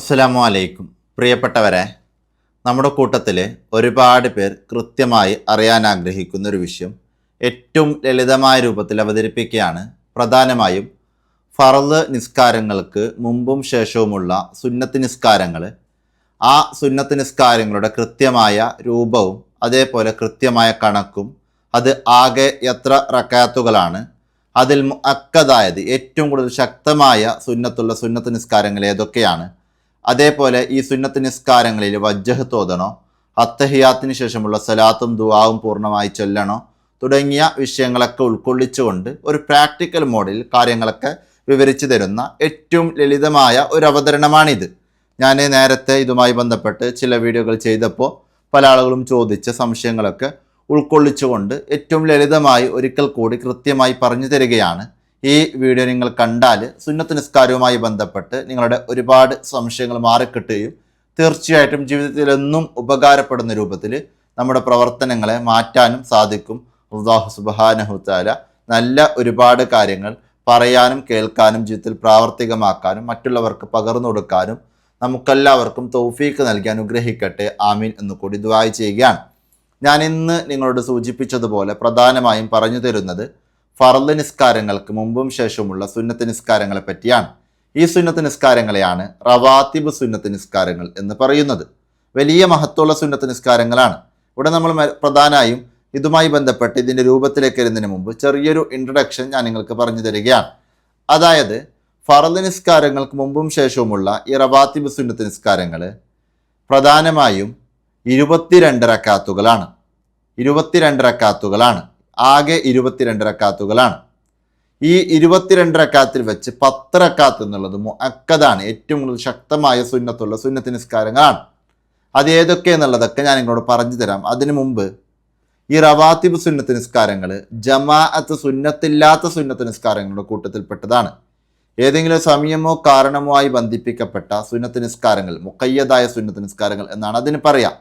അസ്സലാമു അലൈക്കും. പ്രിയപ്പെട്ടവരെ നമ്മുടെ കൂട്ടത്തിൽ ഒരുപാട് പേർ കൃത്യമായി അറിയാൻ ആഗ്രഹിക്കുന്ന ഒരു വിഷയം ഏറ്റവും ലളിതമായ രൂപത്തിൽ അവതരിപ്പിക്കുകയാണ്. പ്രധാനമായും ഫറദ് നിസ്കാരങ്ങൾക്ക് മുമ്പും ശേഷവുമുള്ള സുന്നത്ത് നിസ്കാരങ്ങൾ ആ സുന്നത്ത് നിസ്കാരങ്ങളുടെ കൃത്യമായ രൂപവും അതേപോലെ കൃത്യമായ കണക്കും അത് ആകെ എത്ര റക്കാത്തുകളാണ്. അതിൽ അക്കതായത് ഏറ്റവും കൂടുതൽ ശക്തമായ സുന്നത്തുള്ള സുന്നത്ത് നിസ്കാരങ്ങൾ ഏതൊക്കെയാണ്? അതേപോലെ ഈ സുന്നത്ത് നിസ്കാരങ്ങളിൽ വജ്ജഹ് തോതണോ? അത്തഹിയാത്തിന് ശേഷമുള്ള സലാത്തും ദുവാവും പൂർണമായി ചൊല്ലണോ? തുടങ്ങിയ വിഷയങ്ങളൊക്കെ ഉൾക്കൊള്ളിച്ചുകൊണ്ട് ഒരു പ്രാക്ടിക്കൽ മോഡിൽ കാര്യങ്ങളൊക്കെ വിവരിച്ചു തരുന്ന ഏറ്റവും ലളിതമായ ഒരു അവതരണമാണിത്. ഞാൻ നേരത്തെ ഇതുമായി ബന്ധപ്പെട്ട് ചില വീഡിയോകൾ ചെയ്തപ്പോൾ പല ആളുകളും ചോദിച്ച സംശയങ്ങളൊക്കെ ഉൾക്കൊള്ളിച്ചുകൊണ്ട് ഏറ്റവും ലളിതമായി ഒരിക്കൽ കൂടി കൃത്യമായി പറഞ്ഞു തരികയാണ് ഈ വീഡിയോ നിങ്ങൾ കണ്ടാൽ സുന്നത്ത് നിസ്കാരവുമായി ബന്ധപ്പെട്ട് നിങ്ങളുടെ ഒരുപാട് സംശയങ്ങൾ മാറിക്കിട്ടുകയും തീർച്ചയായിട്ടും ജീവിതത്തിൽ എന്നും ഉപകാരപ്പെടുന്ന രൂപത്തിൽ നമ്മുടെ പ്രവർത്തനങ്ങളെ മാറ്റാനും സാധിക്കും. അള്ളാഹു സുബാനഹുത്താല നല്ല ഒരുപാട് കാര്യങ്ങൾ പറയാനും കേൾക്കാനും ജീവിതത്തിൽ പ്രാവർത്തികമാക്കാനും മറ്റുള്ളവർക്ക് പകർന്നു കൊടുക്കാനും നമുക്കെല്ലാവർക്കും തൗഫീക്ക് നൽകി അനുഗ്രഹിക്കട്ടെ. ആമീൻ എന്ന് കൂടി ദ്വായ ചെയ്യുകയാണ്. ഞാൻ ഇന്ന് നിങ്ങളോട് സൂചിപ്പിച്ചതുപോലെ പ്രധാനമായും പറഞ്ഞു തരുന്നത് ഫറൽ നിസ്കാരങ്ങൾക്ക് മുമ്പും ശേഷവുമുള്ള സുന്നത്ത് നിസ്കാരങ്ങളെ പറ്റിയാണ് ഈ സുന്നത്ത് നിസ്കാരങ്ങളെയാണ് റവാത്തിബ് സുന്നത്ത് നിസ്കാരങ്ങൾ എന്ന് പറയുന്നത്. വലിയ മഹത്വമുള്ള സുന്നത്ത് നിസ്കാരങ്ങളാണ്. ഇവിടെ നമ്മൾ പ്രധാനമായും ഇതുമായി ബന്ധപ്പെട്ട് ഇതിന്റെ രൂപത്തിലേക്ക് വരുന്നതിന് മുമ്പ് ചെറിയൊരു ഇൻട്രഡക്ഷൻ ഞാൻ നിങ്ങൾക്ക് പറഞ്ഞു തരികയാണ്. അതായത് ഫറദ് നിസ്കാരങ്ങൾക്ക് മുമ്പും ശേഷവുമുള്ള ഈ റവാത്തിബ് സുന്നത്ത് നിസ്കാരങ്ങൾ പ്രധാനമായും ഇരുപത്തിരണ്ട് റക്കാത്തുകളാണ്. ഇരുപത്തിരണ്ട് റക്കാത്തുകളാണ്. ആകെ ഇരുപത്തിരണ്ട് റക്കാത്തുകളാണ്. ഈ ഇരുപത്തിരണ്ട് റക്കാത്തിൽ വെച്ച് പത്ത് റക്കാത്ത് എന്നുള്ളത് മുഅക്കദാണ് ഏറ്റവും കൂടുതൽ ശക്തമായ സുന്നത്തുള്ള സുന്നത്ത് നിസ്കാരങ്ങളാണ്. അത് ഏതൊക്കെ എന്നുള്ളതൊക്കെ ഞാൻ നിങ്ങളോട് പറഞ്ഞു തരാം. അതിനു മുമ്പ് ഈ റവാത്തിബ് സുന്നത്ത് നിസ്കാരങ്ങൾ ജമാഅത്ത് സുന്നത്തില്ലാത്ത സുന്നത്ത് നിസ്കാരങ്ങളുടെ കൂട്ടത്തിൽപ്പെട്ടതാണ്. ഏതെങ്കിലും സമയമോ കാരണമോ ആയി ബന്ധിപ്പിക്കപ്പെട്ട സുന്നത്ത് നിസ്കാരങ്ങൾ മുക്കയ്യതായ സുന്നത്ത് നിസ്കാരങ്ങൾ എന്നാണ് അതിന് പറയാം.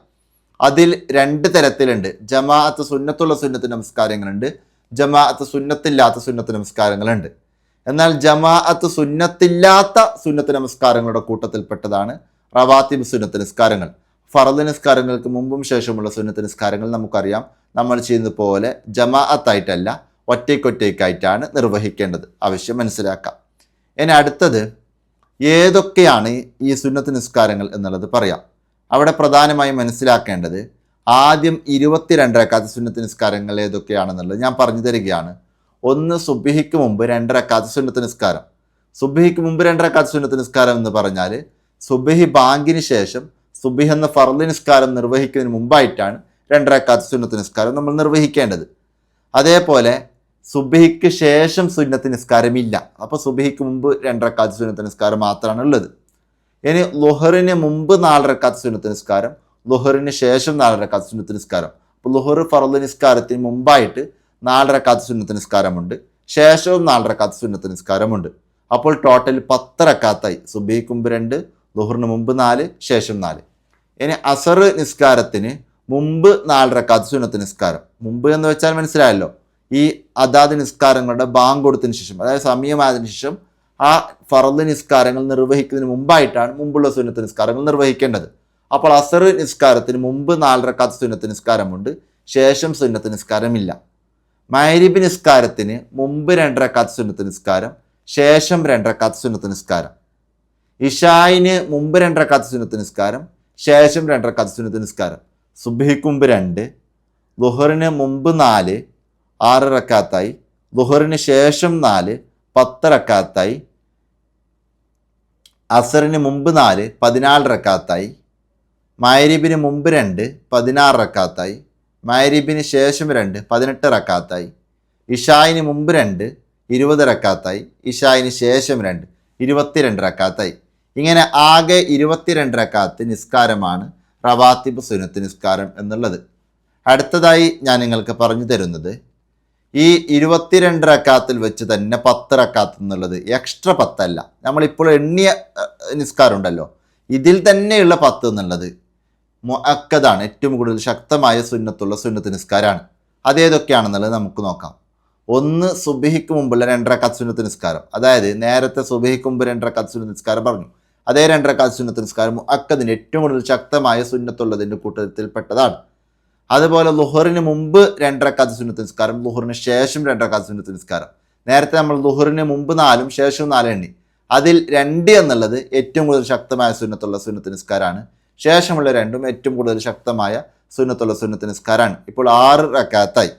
അതിൽ രണ്ട് തരത്തിലുണ്ട്. ജമാഅത്ത് സുന്നത്തുള്ള സുന്നത്ത് നമസ്കാരങ്ങളുണ്ട്. ജമാഅത്ത് സുന്നത്തില്ലാത്ത സുന്നത്ത് നമസ്കാരങ്ങളുണ്ട്. എന്നാൽ ജമാഅത്ത് സുന്നത്തില്ലാത്ത സുന്നത്ത് നമസ്കാരങ്ങളുടെ കൂട്ടത്തിൽപ്പെട്ടതാണ് റവാത്തിബ് സുന്നത്ത് നിസ്കാരങ്ങൾ. ഫറദ് നിസ്കാരങ്ങൾക്ക് മുമ്പും ശേഷമുള്ള സുന്നത്ത് നിസ്കാരങ്ങൾ നമുക്കറിയാം. നമ്മൾ ചെയ്യുന്നത് പോലെ ജമാഅത്തായിട്ടല്ല ഒറ്റയ്ക്കൊറ്റയ്ക്കായിട്ടാണ് നിർവഹിക്കേണ്ടത്. ആവശ്യം മനസ്സിലാക്കാം. ഇനി അടുത്തത് ഏതൊക്കെയാണ് ഈ സുന്നത്ത് നിസ്കാരങ്ങൾ എന്നുള്ളത് പറയാം. അവിടെ പ്രധാനമായും മനസ്സിലാക്കേണ്ടത് ആദ്യം ഇരുപത്തിരണ്ട് റക്കാത്ത് സുന്നത്ത് നിസ്കാരങ്ങൾ ഏതൊക്കെയാണെന്നുള്ളത് ഞാൻ പറഞ്ഞു തരികയാണ്. ഒന്ന് സുബിഹിക്ക് മുമ്പ് രണ്ട് റക്കാത്ത് സുന്നത്ത് നിസ്കാരം. സുബിഹിക്ക് മുമ്പ് രണ്ട് റക്കാത്ത് സുന്നത്ത് നിസ്കാരം എന്ന് പറഞ്ഞാൽ സുബിഹി ബാങ്കിന് ശേഷം സുബിഹ് എന്ന ഫർദ് നിസ്കാരം നിർവഹിക്കുന്നതിന് മുമ്പായിട്ടാണ് രണ്ട് റക്കാത്ത് സുന്നത്ത് നിസ്കാരം നമ്മൾ നിർവഹിക്കേണ്ടത്. അതേപോലെ സുബിഹിക്ക് ശേഷം സുന്നത്ത് നിസ്കാരമില്ല. അപ്പോൾ സുബിഹിക്ക് മുമ്പ് രണ്ട് റക്കാത്ത് സുന്നത്ത് നിസ്കാരം മാത്രമാണ് ഉള്ളത് ഇനി ലുഹറിന് മുമ്പ് നാല് റക്കാത്ത് സുന്നത്ത് നിസ്കാരം ലുഹറിന് ശേഷം നാല് റക്കാത്ത് സുന്നത്ത് നിസ്കാരം. അപ്പോൾ ലുഹർ ഫറദ് നിസ്കാരത്തിന് മുമ്പായിട്ട് നാല് റക്കാത്ത് സുന്നത്ത് നിസ്കാരമുണ്ട് ശേഷവും നാല് റക്കാത്ത് സുന്നത്ത് നിസ്കാരമുണ്ട്. അപ്പോൾ ടോട്ടൽ പത്ത് റക്കാത്തായി. സുബിഹിക്ക് മുമ്പ് രണ്ട് ലുഹറിന് മുമ്പ് നാല് ശേഷം നാല്. ഇനി അസർ നിസ്കാരത്തിന് മുമ്പ് നാല് റക്കാത്ത് സുന്നത്ത് നിസ്കാരം. മുമ്പ് എന്ന് വെച്ചാൽ മനസ്സിലായല്ലോ ഈ അതാത് നിസ്കാരങ്ങളുടെ ബാങ്ക് കൊടുത്തതിന് ശേഷം അതായത് സമയമായതിനു ശേഷം ആ ഫറദ് നിസ്കാരങ്ങൾ നിർവഹിക്കുന്നതിന് മുമ്പായിട്ടാണ് മുമ്പുള്ള സുന്നത്ത് നിസ്കാരങ്ങൾ നിർവഹിക്കേണ്ടത്. അപ്പോൾ അസർ നിസ്കാരത്തിന് മുമ്പ് നാലരക്കാത്ത സുന്നത്ത് നിസ്കാരമുണ്ട്. ശേഷം സുന്നത്ത് നിസ്കാരമില്ല. മൈരിബ് നിസ്കാരത്തിന് മുമ്പ് രണ്ടരക്കാത്ത സുന്നത്ത് നിസ്കാരം ശേഷം രണ്ടരക്കാത്ത സുന്നത്ത് നിസ്കാരം. ഇഷായിന് മുമ്പ് രണ്ടരക്കാത്ത സുന്നത്ത് നിസ്കാരം ശേഷം രണ്ടരക്കാത്ത സുന്നത്ത് നിസ്കാരം. സുബഹിക്ക് മുമ്പ് രണ്ട് ദുഹറിന് മുമ്പ് നാല് ആറ് ലുഹറിന് ശേഷം നാല് പത്ത് റക്കാത്തായി അസറിന് മുമ്പ് നാല് പതിനാല് റക്കാത്തായി. മൈരിബിന് മുമ്പ് രണ്ട് പതിനാറ് റക്കാത്തായി. മൈരിബിന് ശേഷം രണ്ട് പതിനെട്ട് റക്കാത്തായി. ഇഷായിന് മുമ്പ് രണ്ട് ഇരുപത് റക്കാത്തായി. ഇഷായിന് ശേഷം രണ്ട് ഇരുപത്തിരണ്ട് റക്കാത്തായി. ഇങ്ങനെ ആകെ ഇരുപത്തിരണ്ട് റക്കാത്ത് നിസ്കാരമാണ് റവാത്തിബ് സുനത്ത് നിസ്കാരം എന്നുള്ളത്. അടുത്തതായി ഞാൻ നിങ്ങൾക്ക് പറഞ്ഞു തരുന്നത് ഈ ഇരുപത്തിരണ്ട് റക്കാത്തിൽ വെച്ച് തന്നെ പത്ത് റക്കാത്ത് എന്നുള്ളത് എക്സ്ട്രാ പത്തല്ല. നമ്മളിപ്പോൾ എണ്ണിയ നിസ്കാരം ഉണ്ടല്ലോ ഇതിൽ തന്നെയുള്ള പത്ത് എന്നുള്ളത് മുഅക്കദാണ് ഏറ്റവും കൂടുതൽ ശക്തമായ സുന്നത്തുള്ള സുന്നത്ത് നിസ്കാരമാണ് അതേതൊക്കെയാണെന്നുള്ളത് നമുക്ക് നോക്കാം. ഒന്ന് സുബിഹിക്ക് മുമ്പുള്ള രണ്ടരക്കാത്ത് കത്ത് സുന്നത്ത് നിസ്കാരം. അതായത് നേരത്തെ സുബിഹിക്ക് മുമ്പ് രണ്ടരക്കാത്ത് കത്ത് സുന്നത്ത് നിസ്കാരം പറഞ്ഞു. അതേ രണ്ടരക്കാത്ത് സുന്നത്ത് നിസ്കാരം മുഅക്കദിന് ഏറ്റവും കൂടുതൽ ശക്തമായ സുന്നത്തുള്ളതിന്റെ കൂട്ടത്തിൽപ്പെട്ടതാണ്. അതുപോലെ ലുഹറിന് മുമ്പ് രണ്ടരക്കാത്ത സുന്നത്ത് നിസ്കാരം ലുഹറിന് ശേഷം രണ്ടരക്കാത്ത സുന്നത്ത് നിസ്കാരം. നേരത്തെ നമ്മൾ ലുഹറിന് മുമ്പ് നാലും ശേഷം നാലും എണ്ണി. അതിൽ രണ്ട് എന്നുള്ളത് ഏറ്റവും കൂടുതൽ ശക്തമായ സുന്നത്തുള്ള സുന്നത്ത് നിസ്കാരമാണ്. ശേഷമുള്ള രണ്ടും ഏറ്റവും കൂടുതൽ ശക്തമായ സുന്നത്തുള്ള സുന്നത്ത് നിസ്കാരമാണ്. ഇപ്പോൾ ആറ് റക്കാത്തായി.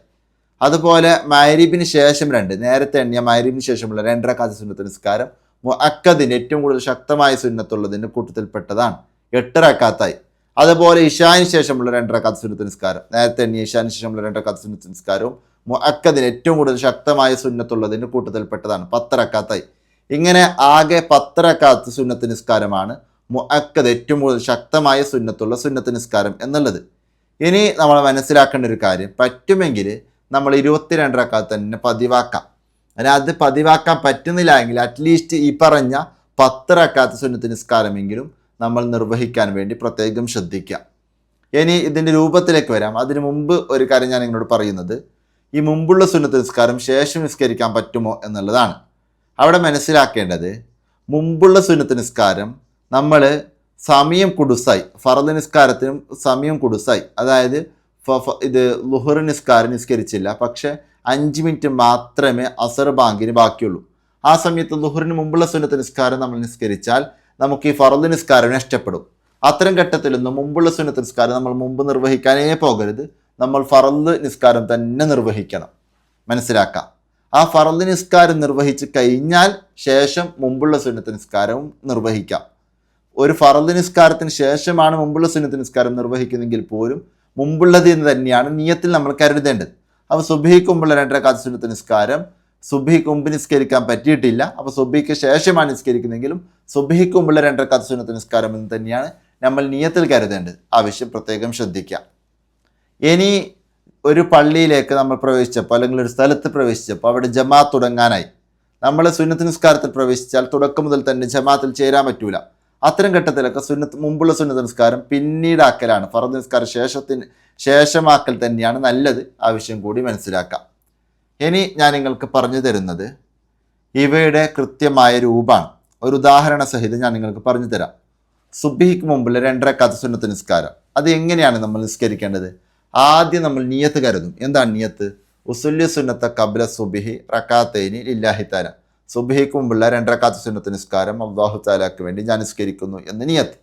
അതുപോലെ മൈരീബിന് ശേഷം രണ്ട്. നേരത്തെ എണ്ണിയ മൈരീബിന് ശേഷമുള്ള രണ്ടരക്കാത്ത സുന്നത്ത് നിസ്കാരം മുഅക്കദിന്റെ ഏറ്റവും കൂടുതൽ ശക്തമായ സുന്നത്തുള്ളതിന്റെ കൂട്ടത്തിൽപ്പെട്ടതാണ്. എട്ട് റക്കാത്തായി. അതുപോലെ ഇഷാന് ശേഷമുള്ള രണ്ടര സുന്നത്ത് നിസ്കാരം. നേരത്തെ എണ്ണിയ ഇഷാന് ശേഷമുള്ള രണ്ടര സുന്നത്ത് നിസ്കാരവും മുഅക്കദിന് ഏറ്റവും കൂടുതൽ ശക്തമായ സുന്നത്തുള്ളതിന്റെ കൂട്ടത്തിൽപ്പെട്ടതാണ്. പത്തരക്കാത്തായി. ഇങ്ങനെ ആകെ പത്തരക്കാത്ത് സുന്നത്ത് നിസ്കാരമാണ് മുഅക്കദ് ഏറ്റവും കൂടുതൽ ശക്തമായ സുന്നത്തുള്ള സുന്നത്ത് നിസ്കാരം എന്നുള്ളത്. ഇനി നമ്മൾ മനസ്സിലാക്കേണ്ട ഒരു കാര്യം പറ്റുമെങ്കിൽ നമ്മൾ ഇരുപത്തിരണ്ട് റക്കാത്ത് തന്നെ പതിവാക്കാം. അതിന് അത് പതിവാക്കാൻ പറ്റുന്നില്ല എങ്കിൽ അറ്റ്ലീസ്റ്റ് ഈ പറഞ്ഞ പത്ത് റക്കാത്ത് സുന്നത്ത് നിസ്കാരമെങ്കിലും നമ്മൾ നിർവഹിക്കാൻ വേണ്ടി പ്രത്യേകം ശ്രദ്ധിക്കാം ഇനി ഇതിന്റെ രൂപത്തിലേക്ക് വരാം. അതിനു മുമ്പ് ഒരു കാര്യം ഞാൻ നിങ്ങളോട് പറയുന്നത്. ഈ മുമ്പുള്ള സുന്നത്ത് നിസ്കാരം ശേഷം നിസ്കരിക്കാൻ പറ്റുമോ എന്നുള്ളതാണ്. അവിടെ മനസ്സിലാക്കേണ്ടത് മുമ്പുള്ള സുന്നത്ത് നിസ്കാരം നമ്മൾ സമയം കുടുസായി. ഫറദ് നിസ്കാരത്തിനും സമയം കുടുസായി. അതായത് ഇത് ലുഹർ നിസ്കാരം നിസ്കരിച്ചില്ല. പക്ഷേ അഞ്ച് മിനിറ്റ് മാത്രമേ അസർ ബാങ്കിന് ബാക്കിയുള്ളൂ. ആ സമയത്ത് ലുഹറിന് മുമ്പുള്ള സുന്നത്ത് നിസ്കാരം നമ്മൾ നിസ്കരിച്ചാൽ നമുക്ക് ഈ ഫറദ് നിസ്കാരം നഷ്ടപ്പെടും. അത്തരം ഘട്ടത്തിലൊന്നും മുമ്പുള്ള സുന്നത്ത് നിസ്കാരം നമ്മൾ മുമ്പ് നിർവഹിക്കാനേ പോകരുത്. നമ്മൾ ഫറദ് നിസ്കാരം തന്നെ നിർവഹിക്കണം. മനസ്സിലാക്കാം? ആ ഫറദ് നിസ്കാരം നിർവഹിച്ച് കഴിഞ്ഞാൽ ശേഷം മുമ്പുള്ള സുന്നത്ത് നിസ്കാരവും നിർവഹിക്കാം. ഒരു ഫറദ് നിസ്കാരത്തിന് ശേഷമാണ് മുമ്പുള്ള സുന്നത്ത് നിസ്കാരം നിർവഹിക്കുന്നെങ്കിൽ പോലും മുമ്പുള്ളത് എന്ന് തന്നെയാണ് നിയത്തിൽ നമ്മൾ കരുതേണ്ടത്. അപ്പോൾ സുബഹിക്ക് രണ്ടര കാത്ത് സുന്നത്ത് നിസ്കാരം സുബഹിക്ക് മുമ്പ് നിസ്കരിക്കാൻ പറ്റിയിട്ടില്ല. അപ്പോൾ സുബിക്ക് ശേഷമാണ് നിസ്കരിക്കുന്നതെങ്കിലും സുബിക്ക് മുമ്പുള്ള രണ്ടരക്കാത്ത സുന്നത്ത് നിസ്കാരം എന്ന് തന്നെയാണ് നമ്മൾ നിയത്തിൽ കരുതേണ്ടത്. ആവശ്യം പ്രത്യേകം ശ്രദ്ധിക്കാം ഇനി ഒരു പള്ളിയിലേക്ക് നമ്മൾ പ്രവേശിച്ചപ്പോൾ അല്ലെങ്കിൽ ഒരു സ്ഥലത്ത് പ്രവേശിച്ചപ്പോൾ അവിടെ ജമാ തുടങ്ങാനായി. നമ്മൾ സുന്നത്ത് നിസ്കാരത്തിൽ പ്രവേശിച്ചാൽ തുടക്കം മുതൽ തന്നെ ജമാത്തിൽ ചേരാൻ പറ്റൂല. അത്തരം ഘട്ടത്തിലൊക്കെ സുന്നത്ത് മുമ്പുള്ള സുന്നത്ത് നിസ്കാരം പിന്നീടാക്കലാണ് ഫറദ് നിസ്കാരം ശേഷത്തിന് ശേഷമാക്കൽ തന്നെയാണ് നല്ലത്. ആവശ്യം കൂടി മനസ്സിലാക്കാം. ഇനി ഞാൻ നിങ്ങൾക്ക് പറഞ്ഞു തരുന്നത് ഇവയുടെ കൃത്യമായ രൂപമാണ്. ഒരു ഉദാഹരണ സഹിതം ഞാൻ നിങ്ങൾക്ക് പറഞ്ഞു തരാം. സുബിഹിക്ക് മുമ്പുള്ള രണ്ടര സുന്നത്ത് നിസ്കാരം. അത് എങ്ങനെയാണ് നമ്മൾ നിസ്കരിക്കേണ്ടത്? ആദ്യം നമ്മൾ നിയത്ത് കരുതും. എന്താണ് നിയത്ത്? ഉസുല്യ സുന്നത്ത കബല സുബിഹി റക്കാത്തേനി ഇല്ലാഹി താല സുബിഹിക്ക് മുമ്പുള്ള രണ്ടര സുന്നത്ത് നിസ്കാരം അള്ളാഹു താലാക്ക് വേണ്ടി ഞാൻ നിസ്കരിക്കുന്നു എന്ന് നിയത്ത്.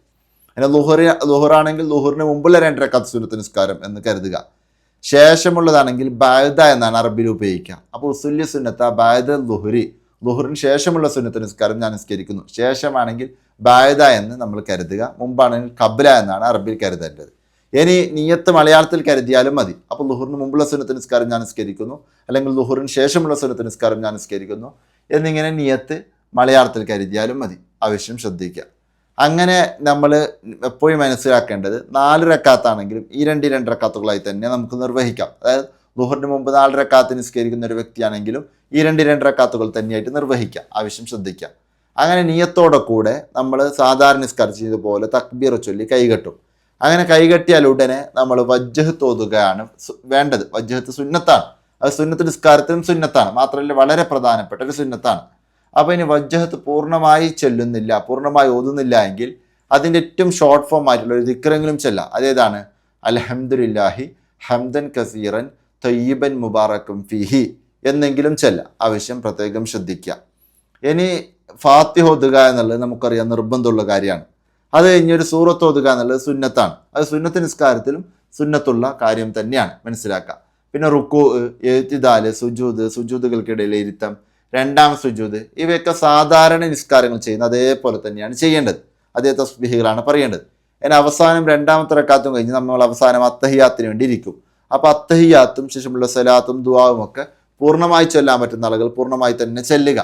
പിന്നെ ലുഹുറി ലുഹുറാണെങ്കിൽ ലുഹുറിന് മുമ്പുള്ള രണ്ടര സുന്നത്ത് നിസ്കാരം എന്ന് കരുതുക. ശേഷമുള്ളതാണെങ്കിൽ ബായുദ എന്നാണ് അറബിയിൽ ഉപയോഗിക്കുക അപ്പോൾ ഉസുല്യ സുന്നത്ത ബായുദ ലുഹുരി. ലുഹുറിന് ശേഷമുള്ള സുന്നത്ത് നിസ്കാരം ഞാൻ നിസ്കരിക്കുന്നു. ശേഷമാണെങ്കിൽ ബായുദ എന്ന് നമ്മൾ കരുതുക. മുമ്പാണെങ്കിൽ കബ്ല എന്നാണ് അറബിയിൽ കരുതേണ്ടത്. ഇനി നീയത്ത് മലയാളത്തിൽ കരുതിയാലും മതി. അപ്പോൾ ലുഹുറിന് മുമ്പുള്ള സുന്നത്ത് നിസ്കാരം ഞാൻ നിസ്കരിക്കുന്നു. അല്ലെങ്കിൽ ലുഹുറിന് ശേഷമുള്ള സുന്നത്ത് നിസ്കാരം ഞാൻ നിസ്കരിക്കുന്നു. എന്നിങ്ങനെ നിയത്ത് മലയാളത്തിൽ കരുതിയാലും മതി. ആവശ്യം ശ്രദ്ധിക്കുക. അങ്ങനെ നമ്മൾ എപ്പോഴും മനസ്സിലാക്കേണ്ടത് നാല് റക്കാത്താണെങ്കിലും ഈ രണ്ട് രണ്ട് റക്കാത്തുകളായി തന്നെ നമുക്ക് നിർവഹിക്കാം. അതായത് ദുഹറിന് മുമ്പ് നാല് റക്കാത്ത് നിസ്കരിക്കുന്ന ഒരു വ്യക്തിയാണെങ്കിലും ഈ രണ്ട് രണ്ട് റക്കാത്തുകൾ തന്നെയായിട്ട് നിർവഹിക്കാം. ആവശ്യം ശ്രദ്ധിക്കാം. അങ്ങനെ നിയത്തോടെ കൂടെ നമ്മൾ സാധാരണ നിസ്കരിച്ചതുപോലെ തക്ബീർ ചൊല്ലി കൈകെട്ടും. അങ്ങനെ കൈകെട്ടിയാൽ ഉടനെ നമ്മൾ വജ്ജഹ് തോതുകയാണ് വേണ്ടത്. വജ്ജഹത്ത് സുന്നത്താണ്. അത് സുന്നത്ത് നിസ്കാരത്തിലും സുന്നത്താണ്. മാത്രമല്ല വളരെ പ്രധാനപ്പെട്ട ഒരു സുന്നത്താണ്. അപ്പോൾ ഇനി വജ്ജഹത്ത് പൂർണമായി ചെല്ലുന്നില്ല പൂർണമായി ഓതുന്നില്ല എങ്കിൽ അതിന്റെ ഏറ്റവും ഷോർട്ട് ഫോം ആയിട്ടുള്ള ഒരു ദിക്കറെങ്കിലും ചെല്ലാം. അതേതാണ് അലഹമുല്ലാഹി ഹംദൻ കസീറൻ തയ്യബൻ മുബാറക്കും ഫിഹി എന്നെങ്കിലും ചെല്ല. ആവശ്യം പ്രത്യേകം ശ്രദ്ധിക്കുക ഇനി ഫാത്തിഹ ഓതുക എന്നുള്ളത് നമുക്കറിയാം നിർബന്ധമുള്ള കാര്യമാണ്. അത് കഴിഞ്ഞ് ഒരു സൂറത്ത് ഓതുക എന്നുള്ളത് സുന്നത്താണ്. അത് സുന്നത്ത് നിസ്കാരത്തിലും സുന്നത്തുള്ള കാര്യം തന്നെയാണ്. മനസ്സിലാക്കുക പിന്നെ റുക്കു എഴുത്തിദാൽ സുജൂത് സുജൂതുകൾക്കിടയിലെ ഇരുത്തം രണ്ടാം സുജൂദ് ഇവയൊക്കെ സാധാരണ നിസ്കാരങ്ങൾ ചെയ്യുന്ന അതേപോലെ തന്നെയാണ് ചെയ്യേണ്ടത്. അതേ തസ്ബിഹികളാണ് പറയേണ്ടത്. അതിന് അവസാനം രണ്ടാമത്തെ റക്കാത്തും കഴിഞ്ഞ് നമ്മൾ അവസാനം അത്തഹിയാത്തിന് വേണ്ടി ഇരിക്കും. അപ്പോൾ അത്തഹിയാത്തും ശേഷമുള്ള സലാത്തും ദുവാവും ഒക്കെ പൂർണമായി ചൊല്ലാൻ പറ്റുന്ന ആളുകൾ പൂർണമായി തന്നെ ചെല്ലുക.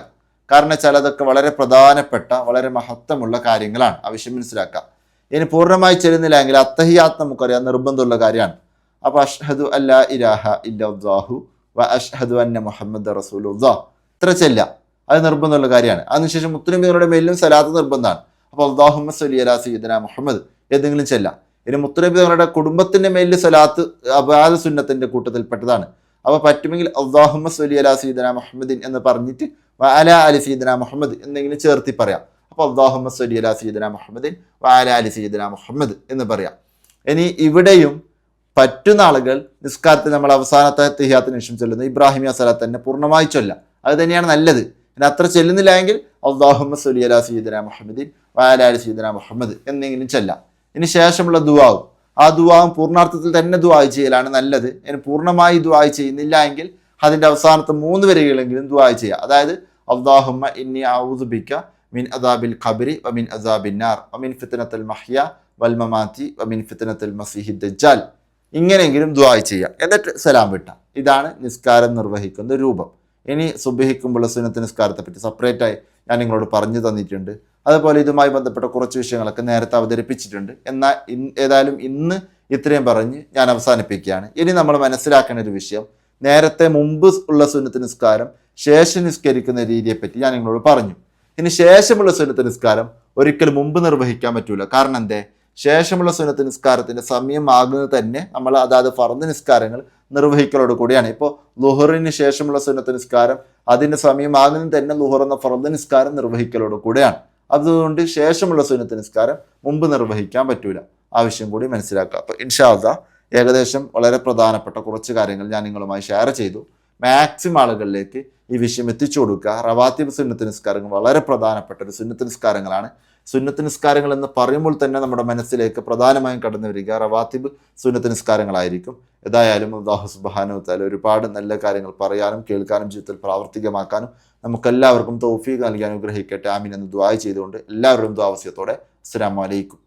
കാരണം ചിലതൊക്കെ വളരെ പ്രധാനപ്പെട്ട വളരെ മഹത്വമുള്ള കാര്യങ്ങളാണ്. ആവശ്യം മനസ്സിലാക്കുക. ഇനി പൂർണമായി ചെല്ലുന്നില്ല എങ്കിൽ അത്തഹിയാത്ത് നമുക്കറിയാം നിർബന്ധമുള്ള കാര്യമാണ്. അപ്പോൾ അഷ്ഹദു അല്ലാ ഇരാഹ ഇല്ലാഹു വ അഷ്ഹദു അന്ന മുഹമ്മദ് റസൂലുല്ലാ ഇത്ര ചെല്ലാം? അത് നിർബന്ധമുള്ള കാര്യമാണ്. അതിനുശേഷം മുത്തുനബികളുടെ മേലിലും സലാത്ത് നിർബന്ധമാണ്. അപ്പോൾ അള്ളാഹുമ്മ സലി അലാ സീദന മുഹമ്മദ്. ഏതെങ്കിലും ചെല്ലാം. ഇനി മുത്തുനബി തങ്ങളുടെ കുടുംബത്തിന്റെ മേലിൽ സലാത്ത് അബാദ സുന്നത്തിന്റെ കൂട്ടത്തിൽപ്പെട്ടതാണ്. അപ്പോൾ പറ്റുമെങ്കിൽ അള്ളാഹുമ്മ സലി അലാ സീദന മുഹമ്മദിൻ എന്ന് പറഞ്ഞിട്ട് വാല അല സീദന മുഹമ്മദ് എന്നെങ്കിലും ചേർത്തി പറയാം. അപ്പോൾ അള്ളാഹുമ്മ സലി അലാ സീദന മുഹമ്മദിൻ വാല അലി സീദന മുഹമ്മദ് എന്ന് പറയാം. ഇനി ഇവിടെയും പറ്റുന്ന ആളുകൾ നിസ്കാരത്തിൽ നമ്മൾ അവസാനത്തെ തിഹാത്തിന് ശേഷം ഇബ്രാഹിമിയ സലാത്ത് തന്നെ പൂർണമായി ചൊല്ലാം. അത് തന്നെയാണ് നല്ലത്. പിന്നെ അത്ര ചെല്ലുന്നില്ല എങ്കിൽ അള്ളാഹുമ്മ സലി അലാ സീദന മുഹമ്മദിൻ വാല അലി സയ്യിദന മുഹമ്മദ് എന്നെങ്കിലും ചെല്ലാം. ഇനി ശേഷമുള്ള ദുവാവും ആ ദുവാവും പൂർണാർത്ഥത്തിൽ തന്നെ ദുവായി ചെയ്യലാണ് നല്ലത്. ഇനി പൂർണമായി ദുവായി ചെയ്യുന്നില്ല എങ്കിൽ അതിന്റെ അവസാനത്തെ മൂന്ന് വരികളെങ്കിലും ദുവായി ചെയ്യുക. അതായത് അള്ളാഹുമ്മ ഇന്നി ഔദുബിക്ക മിൻ അദാബിൽ ഖബരി വമിൻ അദാബിൻ നാർ വമിൻ ഫിത്തനത്തുൽ മഹ്യ വൽ മമാത്തി വമിൻ ഫിത്തനത്തുൽ മസിഹി ദജ്ജാൽ. ഇങ്ങനെയെങ്കിലും ദുവായി ചെയ്യുക. എന്നിട്ട് സലാം വിട്ട ഇതാണ് നിസ്കാരം നിർവഹിക്കുന്ന രൂപം. ഇനി സുബഹിക്കുമ്പോൾ സുന്നത്ത് നിസ്കാരത്തെപ്പറ്റി സെപ്പറേറ്റ് ആയി ഞാൻ നിങ്ങളോട് പറഞ്ഞു തന്നിട്ടുണ്ട്. അതുപോലെ ഇതുമായി ബന്ധപ്പെട്ട കുറച്ച് വിഷയങ്ങളൊക്കെ നേരത്തെ അവതരിപ്പിച്ചിട്ടുണ്ട്. എന്നാൽ ഏതായാലും ഇന്ന് ഇത്രയും പറഞ്ഞ് ഞാൻ അവസാനിപ്പിക്കുകയാണ്. ഇനി നമ്മൾ മനസ്സിലാക്കേണ്ട ഒരു വിഷയം നേരത്തെ മുമ്പ് ഉള്ള സുന്നത്ത് നിസ്കാരം ശേഷം നിസ്കരിക്കുന്ന രീതിയെപ്പറ്റി ഞാൻ നിങ്ങളോട് പറഞ്ഞു. ഇനി ശേഷമുള്ള സുന്നത്ത് നിസ്കാരം ഒരിക്കലും മുമ്പ് നിർവഹിക്കാൻ പറ്റൂല. കാരണം എന്തേ? ശേഷമുള്ള സുന്നത്ത് നിസ്കാരത്തിന്റെ സമയമാകുന്നത് തന്നെ നമ്മൾ അതാത് ഫർദ് നിസ്കാരങ്ങൾ നിർവഹിക്കലോട് കൂടിയാണ്. ഇപ്പോൾ ലുഹറിന് ശേഷമുള്ള സുന്നത്ത് നിസ്കാരം അതിന്റെ സമയമാകുന്നത് തന്നെ ലുഹർ എന്ന ഫർദ് നിസ്കാരം നിർവഹിക്കലോട് കൂടിയാണ്. അതുകൊണ്ട് ശേഷമുള്ള സുന്നത്ത് നിസ്കാരം മുമ്പ് നിർവഹിക്കാൻ പറ്റൂല. ആവശ്യം കൂടി മനസ്സിലാക്കുക. അപ്പോൾ ഇൻഷാദ ഏകദേശം വളരെ പ്രധാനപ്പെട്ട കുറച്ച് കാര്യങ്ങൾ ഞാൻ നിങ്ങളുമായി ഷെയർ ചെയ്തു. മാക്സിമം ആളുകളിലേക്ക് ഈ വിഷയം എത്തിച്ചു കൊടുക്കുക. റവാത്തിബ് സുന്നത്ത് നിസ്കാരങ്ങൾ വളരെ പ്രധാനപ്പെട്ട ഒരു സുന്നത്ത് നിസ്കാരങ്ങളാണ്. സുന്നത്ത് നിസ്കാരങ്ങൾ എന്ന് പറയുമ്പോൾ തന്നെ നമ്മുടെ മനസ്സിലേക്ക് പ്രധാനമായും കടന്നു വരിക റവാത്തിബ് സുന്നത്ത് നിസ്കാരങ്ങളായിരിക്കും. ഏതായാലും അള്ളാഹു സുബാനു താല ഒരുപാട് നല്ല കാര്യങ്ങൾ പറയാനും കേൾക്കാനും ജീവിതത്തിൽ പ്രാവർത്തികമാക്കാനും നമുക്കെല്ലാവർക്കും തൗഫീഖ് നൽകി അനുഗ്രഹിക്കട്ടെ. ആമീൻ എന്ന് ദ്വായ ചെയ്തുകൊണ്ട് എല്ലാവരും ദ്വാവസ്യത്തോടെ അസ്സാം വലൈക്കും